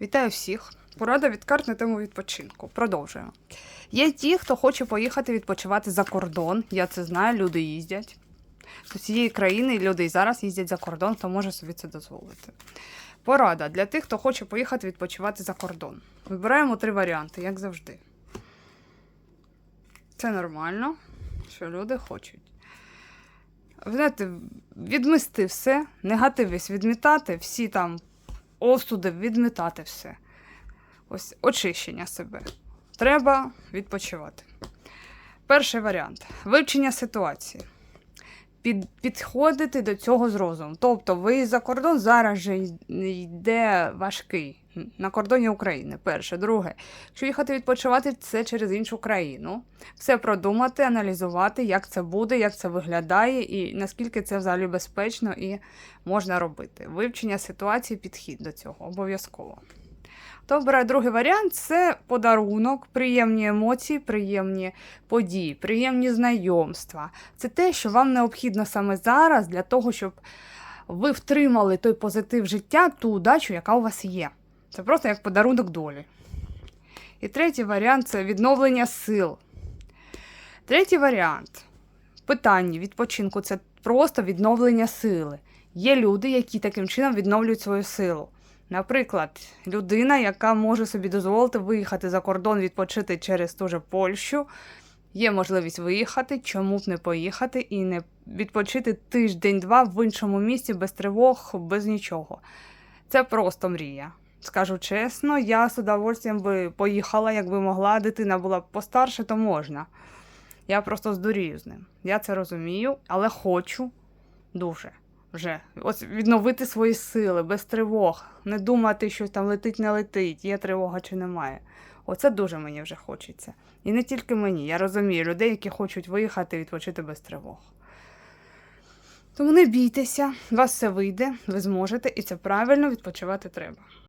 Вітаю всіх! Порада від карт на тему відпочинку. Продовжуємо. Є ті, хто хоче поїхати відпочивати за кордон. Я це знаю, люди їздять. З усієї країни люди і зараз їздять за кордон, хто може собі це дозволити. Порада для тих, хто хоче поїхати відпочивати за кордон. Вибираємо три варіанти, як завжди. Це нормально, що люди хочуть. Знаєте, відмести все, негатив весь відмітати, всі там осуди, відмітати все. Ось очищення себе. Треба відпочивати. Перший варіант вивчення ситуації. Під, підходити до цього з розумом. Тобто, ви за кордон зараз же йде важкий на кордоні України. Перше, друге, якщо їхати відпочивати, це через іншу країну. Все продумати, аналізувати, як це буде, як це виглядає, і наскільки це взагалі безпечно і можна робити. Вивчення ситуації, підхід до цього обов'язково. Обирає другий варіант це подарунок, приємні емоції, приємні події, приємні знайомства. Це те, що вам необхідно саме зараз для того, щоб ви втримали той позитив життя, ту удачу, яка у вас є. Це просто як подарунок долі. І третій варіант це відновлення сил. Третій варіант питання відпочинку це просто відновлення сили. Є люди, які таким чином відновлюють свою силу. Наприклад, людина, яка може собі дозволити виїхати за кордон, відпочити через ту же Польщу, є можливість виїхати, чому б не поїхати і не відпочити тиждень-два в іншому місці без тривог, без нічого. Це просто мрія. Скажу чесно, я з удовольствием би поїхала, якби могла, дитина була постарше, то можна. Я просто здурію з ним. Я це розумію, але хочу дуже вже ось відновити свої сили без тривог, не думати, що там летить, не летить, є тривога чи немає. Оце дуже мені вже хочеться. І не тільки мені, я розумію людей, які хочуть виїхати і відпочити без тривог. Тому не бійтеся, у вас все вийде, ви зможете, і це правильно відпочивати треба.